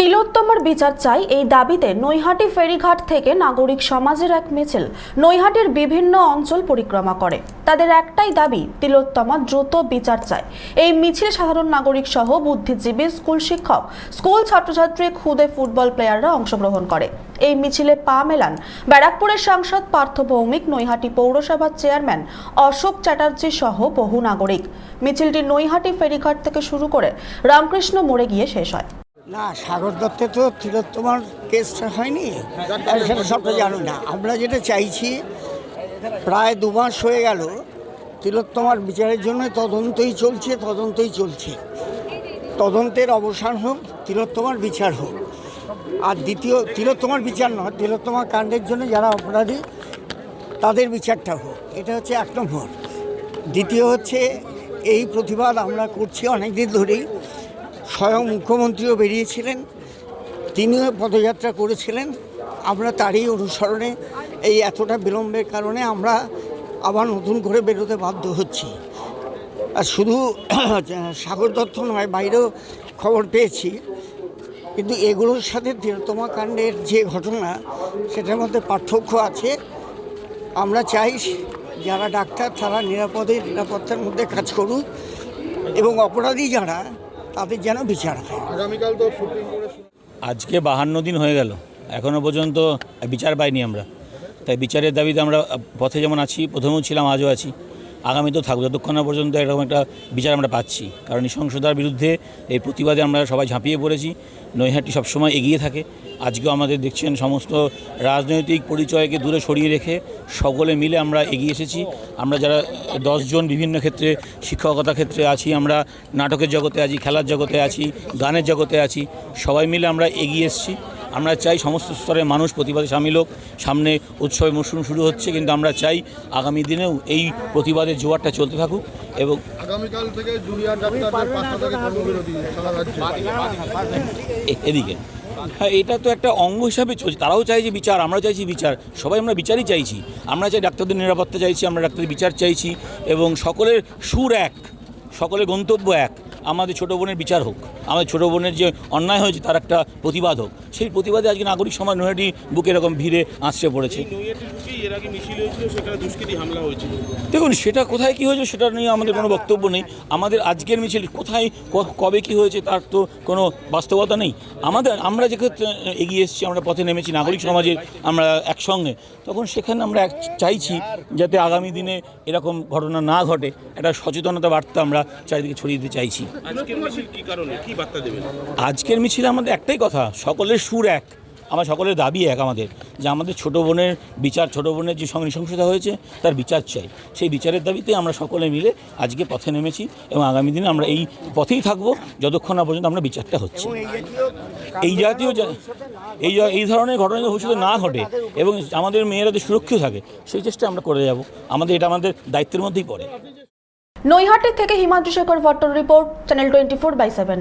তিলোত্তমার বিচার চাই এই দাবিতে নৈহাটি ফেরিঘাট থেকে নাগরিক সমাজের এক মিছিল। নৈহাটির বিভিন্ন অঞ্চল পরিক্রমা করে। তাদের একটাই দাবি, তিলোত্তমা দ্রুত বিচার চায়। এই মিছিল সাধারণ নাগরিক সহ বুদ্ধিজীবী, স্কুল শিক্ষক, স্কুল ছাত্রছাত্রী, খুদে ফুটবল প্লেয়াররা অংশগ্রহণ করে। এই মিছিলে পা মেলান ব্যারাকপুরের সাংসদ পার্থ ভৌমিক, নৈহাটি পৌরসভার চেয়ারম্যান অশোক চ্যাটার্জি সহ বহু নাগরিক। মিছিলটি নৈহাটি ফেরিঘাট থেকে শুরু করে রামকৃষ্ণ মোড়ে গিয়ে শেষ হয়। না, সাগর দত্তে তো তিলোত্তমার কেসটা হয়নি। সেটা সবটা জানো না। আমরা যেটা চাইছি, প্রায় দু মাস হয়ে গেল, তিলোত্তমার বিচারের জন্য তদন্তই চলছে তদন্তই চলছে। তদন্তের অবসান হোক, তিলোত্তমার বিচার হোক। আর দ্বিতীয়, তিলোত্তমার বিচার নয়, তিলোত্তমা কাণ্ডের জন্য যারা অপরাধী, তাদের বিচারটা হোক। এটা হচ্ছে এক নম্বর। দ্বিতীয় হচ্ছে, এই প্রতিবাদ আমরা করছি অনেক দিন ধরেই। স্বয়ং মুখ্যমন্ত্রীও বেরিয়েছিলেন, তিনিও পদযাত্রা করেছিলেন। আমরা তারই অনুসরণে এই এতটা বিলম্বের কারণে আমরা আবার নতুন করে বেরোতে বাধ্য হচ্ছি। আর শুধু সাগর দত্ত নয়, বাইরেও খবর পেয়েছি। কিন্তু এগুলোর সাথে তিলোত্তমা কাণ্ডের যে ঘটনা, সেটার মধ্যে পার্থক্য আছে। আমরা চাই যারা ডাক্তার, তারা নিরাপদে নিরাপত্তার মধ্যে কাজ করুক। এবং অপরাধী যারা তাদের যেন বিচার হয়। আগামীকাল তো সুপ্রিম কোর্টে আজকে বাহান্ন দিন হয়ে গেল। এখনও পর্যন্ত বিচার পাইনি আমরা। তাই বিচারের দাবিতে আমরা পথে যেমন আছি প্রথমেও ছিলাম আজও আছি। আগামীতেও থাকব যতক্ষণ না পর্যন্ত এরকম একটা বিচার আমরা পাচ্ছি। কারণ নৃশংসতার বিরুদ্ধে এই প্রতিবাদে আমরা সবাই ঝাঁপিয়ে পড়েছি। নৈহাটি সবসময় এগিয়ে থাকে। আজকেও আমাদের দেখছেন সমস্ত রাজনৈতিক পরিচয়কে দূরে সরিয়ে রেখে সকলে মিলে আমরা এগিয়ে এসেছি। আমরা যারা দশজন বিভিন্ন ক্ষেত্রে, শিক্ষকতা ক্ষেত্রে আছি, আমরা নাটকের জগতে আছি, খেলার জগতে আছি, গানের জগতে আছি, সবাই মিলে আমরা এগিয়ে এসেছি। আমরা চাই সমস্ত স্তরের মানুষ প্রতিবাদে সামিল হোক। সামনে উৎসবের মরশুম শুরু হচ্ছে কিন্তু আমরা চাই আগামী দিনেও এই প্রতিবাদের জোয়ারটা চলতে থাকুক এবং আগামীকাল থেকে এদিকে। হ্যাঁ এটা তো একটা অঙ্গ হিসাবে চলছে। তারাও চাইছে বিচার আমরা চাইছি বিচার। সবাই আমরা বিচারই চাইছি। আমরা চাই ডাক্তারদের নিরাপত্তা চাইছি আমরা ডাক্তারদের বিচার চাইছি এবং সকলের সুর এক সকলের গন্তব্য এক। আমাদের ছোটো বোনের বিচার হোক। আমাদের ছোটো বোনের যে অন্যায় হয়েছে তার একটা প্রতিবাদ হোক। সেই প্রতিবাদে আজকে নাগরিক সমাজ নৈহাটি বুকে এরকম ভিড়ে আঁচড়ে পড়েছে। দেখুন সেটা কোথায় কি হয়েছে সেটা নিয়ে আমাদের কোনো বক্তব্য নেই। আমাদের আজকের মিছিল কোথায় কবে কি হয়েছে তার তো কোনো বাস্তবতা নেই। আমাদের আমরা যেক্ষেত্রে এগিয়ে এসেছি আমরা পথে নেমেছি নাগরিক সমাজের আমরা একসঙ্গে। তখন সেখানে আমরা এক- চাইছি যাতে আগামী দিনে এরকম ঘটনা না ঘটে। একটা সচেতনতা বার্তা আমরা চারিদিকে ছড়িয়ে দিতে চাইছি। আজকের মিছিলে আমাদের একটাই কথা সকলের সুর এক। আমার সকলের দাবি এক আমাদের যে আমাদের ছোটো বোনের বিচার ছোটো বোনের যে সঙ্গে নৃশংসতা হয়েছে তার বিচার চাই। সেই বিচারের দাবিতে আমরা সকলে মিলে আজকে পথে নেমেছি এবং আগামী দিনে আমরা এই পথেই থাকব যতক্ষণ না পর্যন্ত আমরা বিচারটা হচ্ছে। এই জাতীয় এই এই ধরনের ঘটনা ভবিষ্যতে না ঘটে এবং আমাদের মেয়েরা যে সুরক্ষিত থাকে সেই চেষ্টা আমরা করে যাব। আমাদের এটা আমাদের দায়িত্বের মধ্যেই পড়ে। নৈহাটি থেকে Himadri Shekhar Bhattar report channel twenty four by seven